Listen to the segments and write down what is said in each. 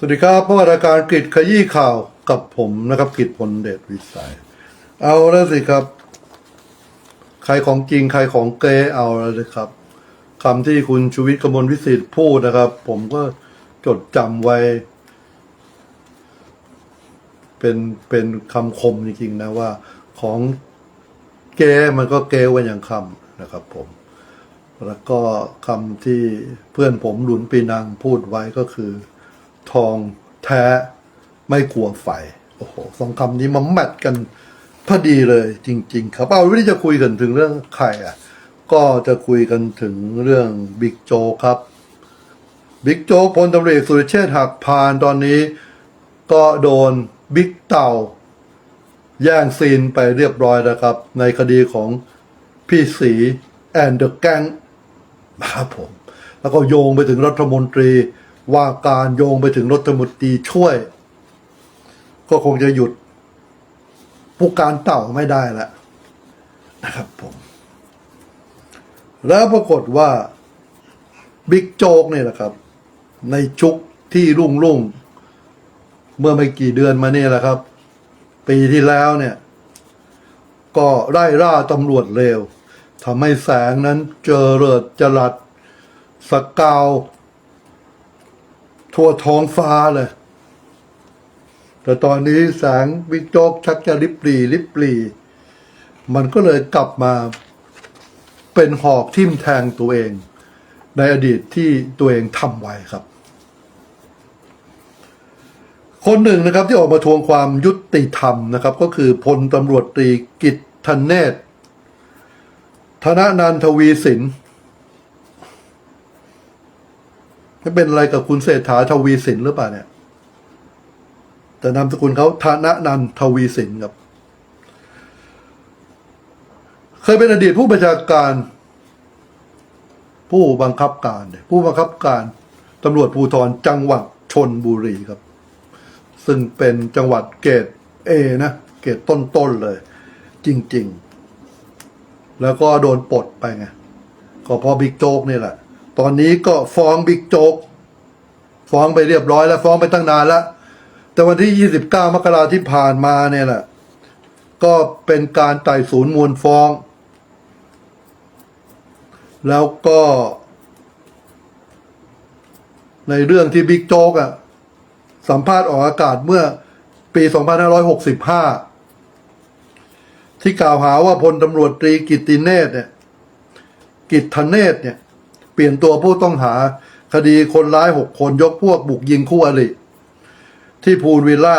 สวัสดีครับพบกับราการกริดขยี้ข่าวกับผมนะครับกริดพลเดชวิสัย เอาแล้วสิครับ ใครของจริงใครของเกเอาแล้วสิครับคำที่คุณชูวิทย์กมลวิสิทธิ์พูดนะครับ ผมก็จดจำไว้ เป็นเป็นคำคมจริงๆนะว่า ของเกมันก็เกไว้อย่างคำนะครับ ผม แล้วก็คำที่เพื่อนผมหลุนปีนังพูดไว้ก็คือ ทองแท้ไม่กลัวไฟ โอ้โหสองคำนี้มาแมทกันพอดีเลยจริง ๆ ครับเอาวันนี้จะคุยกันถึงเรื่องใครอะ ก็จะคุยกันถึงเรื่องบิ๊กโจครับบิ๊กโจ๊กพลตำรวจเอกสุรเชษฐ์หักพานตอนนี้ก็โดนบิ๊กเต่า แย่งซีนไปเรียบร้อยแล้วครับ ในคดีของพี่สีแอนเดอะแกงนะครับผม แล้วก็โยงไปถึงรัฐมนตรี ว่าการโยงไปถึงรัฐมนตรีช่วย ก็คงจะหยุดผู้การเต่าไม่ได้แล้วนะครับผม แล้วปรากฏว่าบิ๊กโจ๊กเนี่ยแหละครับ ในชุกที่รุ่งรุ่งเมื่อไม่กี่เดือนมาเนี่ยแหละครับ ปีที่แล้วเนี่ย ก็ไล่ล่าตำรวจเร็วทำให้แสงนั้นเจอเริดจรัดสกาว ทั่วท้องฟ้าเลย แต่ตอนนี้แสงบิ๊กโจกชักจะริบหรีริบหรีมันก็เลยกลับมาเป็นหอกทิ่มแทงตัวเอง ในอดีตที่ตัวเองทำไว้ครับ คนหนึ่งนะครับที่ออกมาทวงความยุติธรรมนะครับ ก็คือพลตำรวจตรีกิตธเนศธนนันทวีสิน เป็นอะไรกับคุณเศรษฐาทวีสินหรือเปล่าเนี่ย แต่นามสกุลเขาธนนันทวีสินครับ เคยเป็นอดีตผู้บัญชาการ ผู้บังคับการ ผู้บังคับการตำรวจภูธรจังหวัดชนบุรีครับ ซึ่งเป็นจังหวัดเกรดเอนะ เกรดต้นๆเลย จริง ๆ แล้วก็โดนปลดไปไงก็เพอบิ๊กโจ๊กนี่แหละ ตอนนี้ก็ฟ้องบิ๊กโจ๊กฟ้องไปเรียบร้อยแล้ว ฟ้องไปตั้งนานแล้ว แต่วันที่ 29 มกราที่ผ่านมาเนี่ยแหละ ก็เป็นการไต่สวนมูลฟ้อง แล้วก็ ในเรื่องที่บิ๊กโจ๊กอะสัมภาษณ์ออกอากาศเมื่อปี 2565 ที่กล่าวหาว่าพลตำรวจตรีกิตติเนศเนี่ย กิตทเนศเนี่ย ปลี่ยนตัวผู้ต้องหา คดีคนร้ายหกคนยกพวกบุกยิงคู่อริที่พูลวิลล่า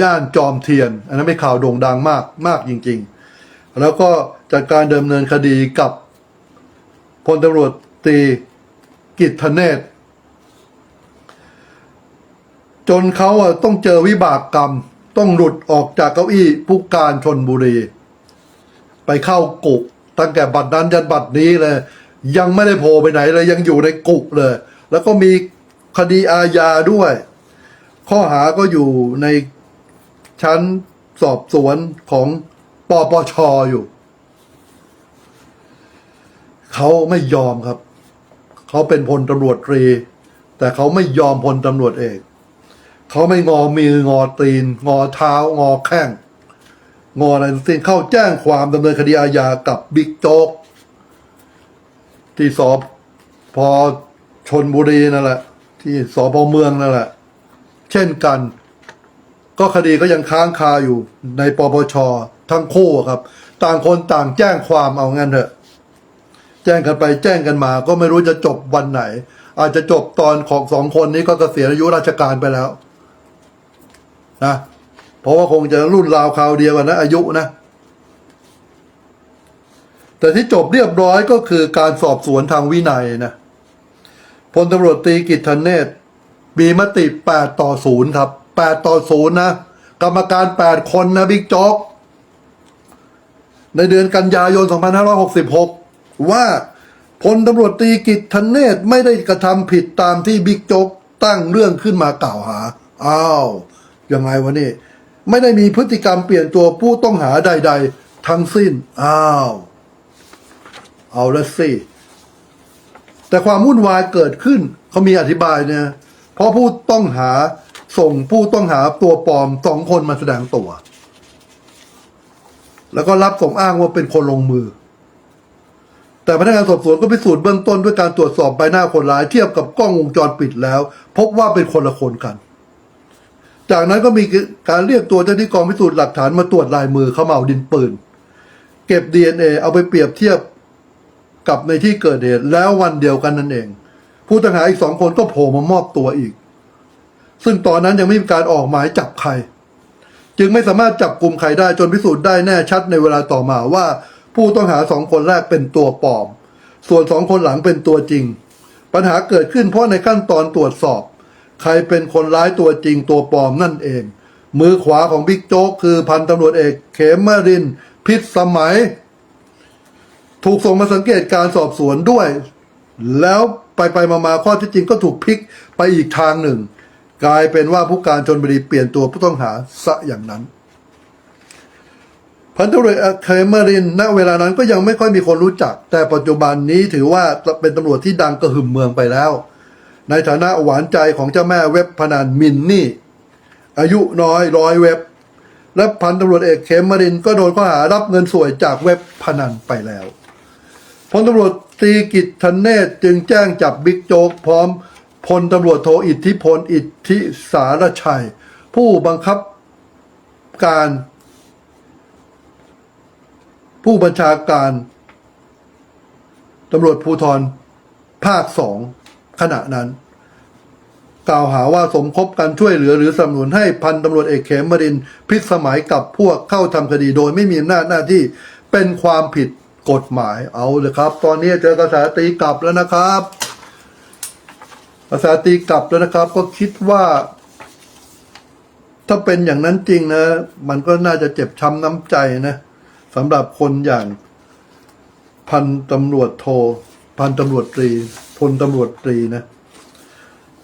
ย่านจอมเทียน อันนั้นเป็นข่าวโด่งดังมากมากจริง ๆ แล้วก็จากการดำเนินคดีกับพลตำรวจตีกิตทเนศจนเขาต้องเจอวิบากกรรม ต้องหลุดออกจากเก้าอี้ผู้การชนบุรี ไปเข้ากุกตั้งแต่บัดนั้นยันบัดนี้เลย ยังไม่ได้โผล่ไปไหนเลยยังอยู่ในกุกเลย แล้วก็มีคดีอาญาด้วย ข้อหาก็อยู่ในชั้นสอบสวนของปปชอยู่ เขาไม่ยอมครับ เขาเป็นพลตำรวจตรี แต่เขาไม่ยอมพลตำรวจเอกเขาไม่งอมืองอตีน งอเท้างอแข้ง งออะไรทั้งสิ้นเข้าแจ้งความดำเนินคดีอาญากับบิ๊กโจ๊ก ที่สอพอชนบุรีนั่นแหละ ที่สพเมืองนั่นแหละ เช่นกัน ก็คดีก็ยังค้างคาอยู่ในปปชทั้งคู่ครับ ต่างคนต่างแจ้งความเอางั้นเถอะ แจ้งกันไปแจ้งกันมา ก็ไม่รู้จะจบวันไหน อาจจะจบตอนของสองคนนี้ก็เกษียณอายุราชการไปแล้วนะเพราะว่าคงจะรุ่นราวคราวเดียวกันนะอายุนะ แต่ที่จบเรียบร้อยก็คือการสอบสวนทางวินัยนะพลตำรวจตีกิตธเนศมีมติ 8 ต่อ 0 ครับ 8 ต่อ 0 นะ กรรมการ 8 คนนะบิ๊กจ๊กในเดือนกันยายน 2566 ว่าพลตำรวจตรีกิตธเนศไม่ได้กระทำผิดตามที่บิ๊กจ๊กตั้งเรื่องขึ้นมากล่าวหา อ้าว ยังไงวะนี่ ไม่ได้มีพฤติกรรมเปลี่ยนตัวผู้ต้องหาใด ๆ ทั้งสิ้น อ้าว เอาละสิ แต่ความวุ่นวายเกิดขึ้น เขามีอธิบายเนี่ย เพราะผู้ต้องหาส่งผู้ต้องหาตัวปลอมสองคนมาแสดงตัว แล้วก็รับสมอ้างว่าเป็นคนลงมือ แต่พนักงานสอบสวนก็พิสูจน์เบื้องต้นด้วยการตรวจสอบใบหน้าคนร้ายเทียบกับกล้องวงจรปิดแล้ว พบว่าเป็นคนละคนกัน จากนั้นก็มีการเรียกตัวเจ้าหน้าที่กองพิสูจน์หลักฐานมาตรวจลายมือเขม่าดินปืน เก็บ DNA เอาไปเปรียบเทียบ กับในที่เกิดเหตุแล้ววันเดียวกันนั่นเอง ผู้ต้องหาอีกสองคนก็โผล่มามอบตัวอีก ซึ่งตอนนั้นยังไม่มีการออกหมายจับใคร จึงไม่สามารถจับกลุ่มใครได้จนพิสูจน์ได้แน่ชัดในเวลาต่อมาว่า ผู้ต้องหาสองคนแรกเป็นตัวปลอม ส่วนสองคนหลังเป็นตัวจริง ปัญหาเกิดขึ้นเพราะในขั้นตอนตรวจสอบ ใครเป็นคนร้ายตัวจริงตัวปลอมนั่นเอง มือขวาของบิ๊กโจ๊กคือพันตำรวจเอกเขมรินพิษสมัย ถูกส่งมาสังเกตการสอบสวนด้วย แล้วไปไปมามาข้อที่จริงก็ถูกพลิกไปอีกทางหนึ่ง กลายเป็นว่าผู้การชนบุรีเปลี่ยนตัวผู้ต้องหาซะอย่างนั้น พันตำรวจเอกเคมเมรินณเวลานั้นก็ยังไม่ค่อยมีคนรู้จัก แต่ปัจจุบันนี้ถือว่าเป็นตำรวจที่ดังกระหึ่มเมืองไปแล้ว ในฐานะหวานใจของเจ้าแม่เว็บพนันมินนี่ อายุน้อยร้อยเว็บ และพันตำรวจเอกเคมรินก็โดนข้อหารับเงินสวยจากเว็บพนันไปแล้ว พลตำรวจตีกิจธเนศจึงแจ้งจับบิ๊กโจ๊กพร้อมพลตำรวจโทอิทธิพลอิทธิสารชัย ผู้บังคับการ ผู้บัญชาการตำรวจภูธรภาคสองขณะนั้น กล่าวหาว่าสมคบกันช่วยเหลือหรือสนับสนุนให้พันตำรวจเอกเขมรินพิษสมัยกับพวกเข้าทำคดีโดยไม่มีอำนาจหน้าที่เป็นความผิด กฎหมายเอาเลยครับ ตอนนี้เจอกระแสตีกลับแล้วนะครับ กระแสตีกลับแล้วนะครับ ก็คิดว่า ถ้าเป็นอย่างนั้นจริงนะ มันก็น่าจะเจ็บช้ำน้ำใจนะสำหรับคนอย่าง พันตำรวจโท พันตำรวจตรีพลตำรวจตรีนะ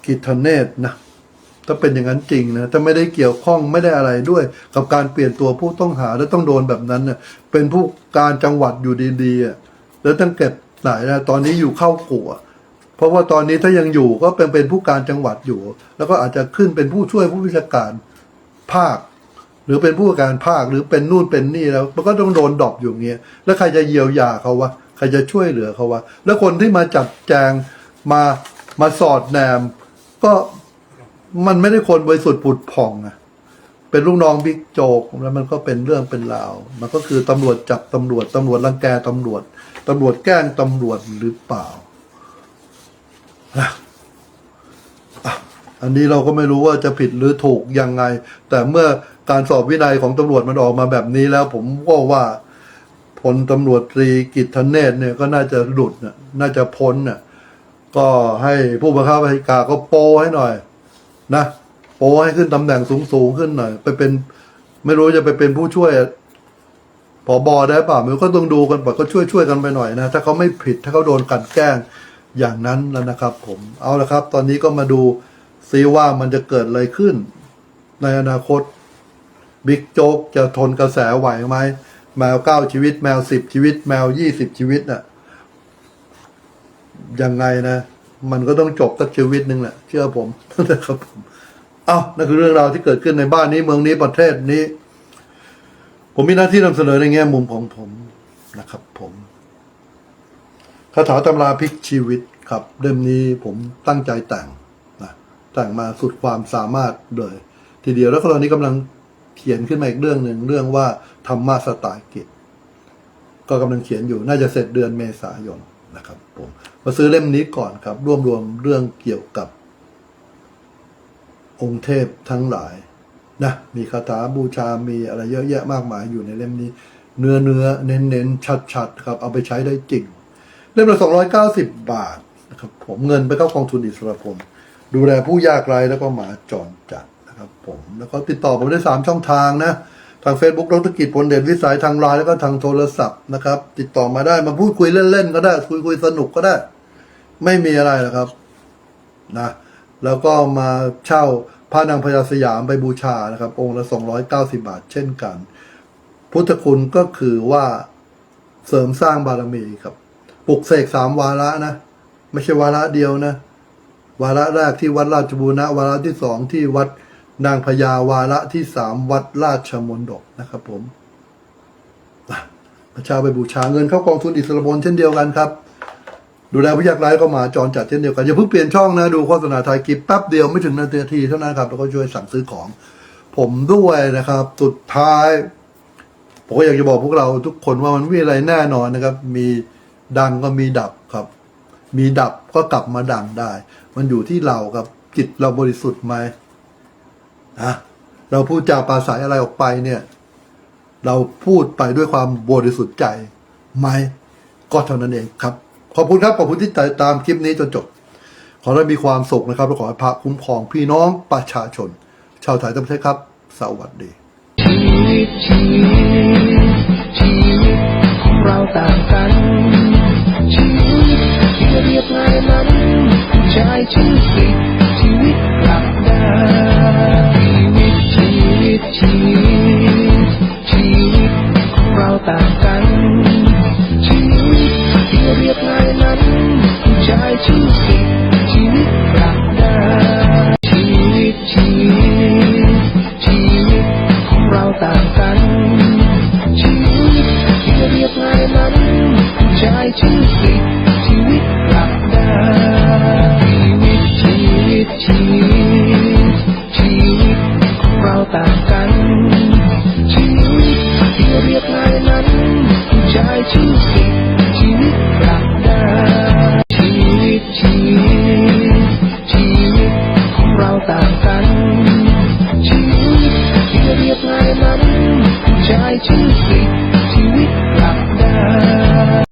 กิตเนศนะ ถ้าเป็นอย่างนั้นจริงนะถ้าไม่ได้เกี่ยวข้องไม่ได้อะไรด้วย กับการเปลี่ยนตัวผู้ต้องหาแล้วต้องโดนแบบนั้นเน่ะเป็นผู้การจังหวัดอยู่ดีๆอะแล้วต้องเก็บไหนนะตอนนี้อยู่เข้ากัวเพราะว่าตอนนี้ถ้ายังอยู่ก็เป็นเป็นผู้การจังหวัดอยู่ แล้วก็อาจจะขึ้นเป็นผู้ช่วยผู้วิชาการภาค หรือเป็นผู้การภาคหรือเป็นนู่นเป็นนี่แล้ว มันก็ต้องโดนดรอปอยู่เงี้ยแล้วใครจะเยียวยาเขาวะใครจะช่วยเหลือเขาวะแล้วคนที่มาจัดแจงมามาสอดแนม ก็ มันไม่ได้คนบริสุทธิ์ผุดผ่องอะเป็นลูกน้องบิ๊กโจกแล้วมันก็เป็นเรื่องเป็นราว มันก็คือตำรวจจับตำรวจตำรวจรังแกตำรวจตำรวจแกล้งตำรวจหรือเปล่าอันนี้เราก็ไม่รู้ว่าจะผิดหรือถูกยังไง แต่เมื่อการสอบวินัยของตำรวจมันออกมาแบบนี้แล้ว ผมก็ว่าพลตำรวจตรีกิตธเนศเนี่ยก็น่าจะหลุดน่ะน่าจะพ้นน่ะก็ให้ผู้บังคับบัญชาการก็โปให้หน่อย นะโปให้ขึ้นตำแหน่งสูงสูงขึ้นหน่อย ไปเป็น ไม่รู้จะไปเป็นผู้ช่วยผอบอได้ป่ามันก็ต้องดูกันป่ะก็ช่วยช่วยกันไปหน่อยนะ ถ้าเขาไม่ผิดถ้าเขาโดนกันแกล้งอย่างนั้นแล้วนะครับ ผมเอาละครับ ตอนนี้ก็มาดูซิว่ามันจะเกิดอะไรขึ้น ในอนาคตบิ๊กโจ๊กจะทนกระแสไหวไหมแมวเก้าชีวิต แมวสิบชีวิต แมวยี่สิบชีวิตน่ะยังไงนะ มันก็ต้องจบสักชีวิตหนึ่งแหละเชื่อผมนะครับผมเอ้านั่นคือเรื่องราวที่เกิดขึ้นในบ้านนี้เมืองนี้ประเทศนี้ ผมมีหน้าที่นำเสนอในแง่มุมของผมนะครับ ผมคาถาตำราพลิกชีวิตครับเล่มนี้ผมตั้งใจแต่งนะแต่งมาสุดความสามารถเลย ทีเดียวแล้วก็ตอนนี้กำลังเขียนขึ้นมาอีกเรื่องหนึ่งเรื่องว่าธรรมะสไตล์กิจก็กำลังเขียนอยู่น่าจะเสร็จเดือนเมษายน นะครับผมมาซื้อเล่มนี้ก่อนครับรวบรวมเรื่องเกี่ยวกับ องค์เทพทั้งหลายนะมีคาถาบูชามีอะไรเยอะแยะมากมายอยู่ในเล่มนี้ เนื้อเนื้อเน้นเน้นชัดชัดๆครับ เอาไปใช้ได้จริง เล่มละสองร้อยเก้าสิบบาทนะครับผมเงินไปเข้ากองทุนอิสระพลดูแลผู้ยากไร้แล้วก็หมาจรจัดนะครับผมแล้วก็ติดต่อผมได้สามช่องทางนะ ทาง Facebook ดรกิจผลเด่นวิสัยทางไลน์แล้วก็ทางโทรศัพท์นะครับ ติดต่อมาได้มาพูดคุยเล่นๆก็ได้ คุยคุยสนุกก็ได้ ไม่มีอะไรหรอกครับนะแล้วก็มาเช่าพระนางพญาสยามไปบูชานะครับ องค์ละ 290 บาท เช่นกัน พุทธคุณก็คือว่าเสริมสร้างบารมีครับปลุกเสกสามวาระนะ ไม่ใช่วาระเดียวนะ วาระแรกที่วัดราชบูรณะวาระที่สองที่วัด นางพญาวาระที่สามวัดราชมนดกนะครับผมประชาไปบูชาเงินเข้ากองทุนอิสระบนเช่นเดียวกันครับ ดูแลผู้ยากไร้ก็มาจรจัดเช่นเดียวกัน อย่าเพิ่งเปลี่ยนช่องนะดูโฆษณาไทยคลิปแป๊บเดียวไม่ถึงนาทีเท่านั้นครับแล้วก็ช่วยสั่งซื้อของ ผมด้วยนะครับ สุดท้าย ผมก็อยากจะบอกพวกเราทุกคนว่ามันไม่มีอะไรแน่นอนนะครับ มีดังก็มีดับครับ มีดับก็กลับมาดังได้ มันอยู่ที่เราครับจิตเราบริสุทธิ์ไหม นะเราพูดจาปราศัยอะไรออกไปเนี่ย เราพูดไปด้วยความบริสุทธิ์ใจไหมก็เท่านั้นเองครับ ขอบคุณครับ ขอบคุณที่ติดตามคลิปนี้จนจบ ขอให้มีความสุขนะครับและขอให้พระคุ้มครองพี่น้องประชาชน ชาวไทยทั้งประเทศครับ สวัสดีชีวิตชีวิตชีวิตของเราต่างกันชีวิตที่เรียบง่ายนั้นผู้ชื่อสิชีวิตกลับ ชีวิตชีวิตของเราต่างกัน ชีวิตที่เรียบง่ายนั้นผู้ชายชื่อสิชีวิตปรักดาชีวิตชีวิตชีวิตของเราต่างกัน ชีวิตที่เรียบง่ายนั้นผู้ชายชื่อสิชีวิตปรักดาชีวิตชีวิตชีวิตชีวิตของเราต่าง to